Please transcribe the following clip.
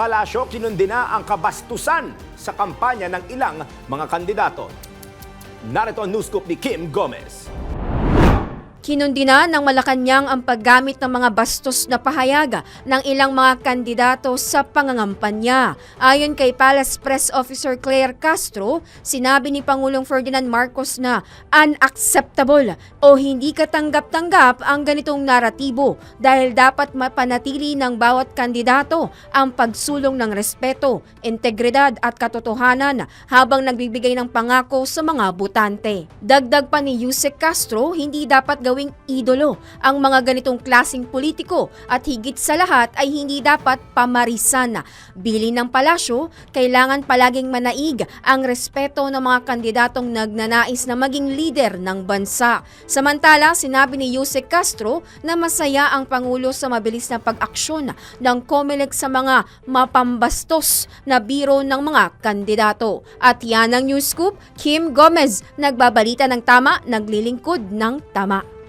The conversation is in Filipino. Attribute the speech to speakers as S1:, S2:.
S1: palasyo kinundina ang kabastusan sa kampanya ng ilang mga kandidato. Narito ang news scoop ni Kim Gomez.
S2: Kinundina ng Malacanang ang paggamit ng mga bastos na pahayag ng ilang mga kandidato sa pangangampanya. Ayon kay Palace Press Officer Claire Castro, sinabi ni Pangulong Ferdinand Marcos na unacceptable o hindi katanggap-tanggap ang ganitong naratibo dahil dapat mapanatili ng bawat kandidato ang pagsulong ng respeto, integridad at katotohanan habang nagbibigay ng pangako sa mga botante. Dagdag pa ni Yusek Castro, hindi dapat gawing idolo ang mga ganitong klasing politiko at higit sa lahat ay hindi dapat pamarisan. Bili ng palasyo, kailangan palaging manaig ang respeto ng mga kandidatong nagnanais na maging leader ng bansa. Samantala, sinabi ni Yusek Castro na masaya ang Pangulo sa mabilis na pag-aksyon ng COMELEC sa mga mapambastos na biro ng mga kandidato. At yan ang News Scoop, Kim Gomez, nagbabalita ng tama, naglilingkod ng tama.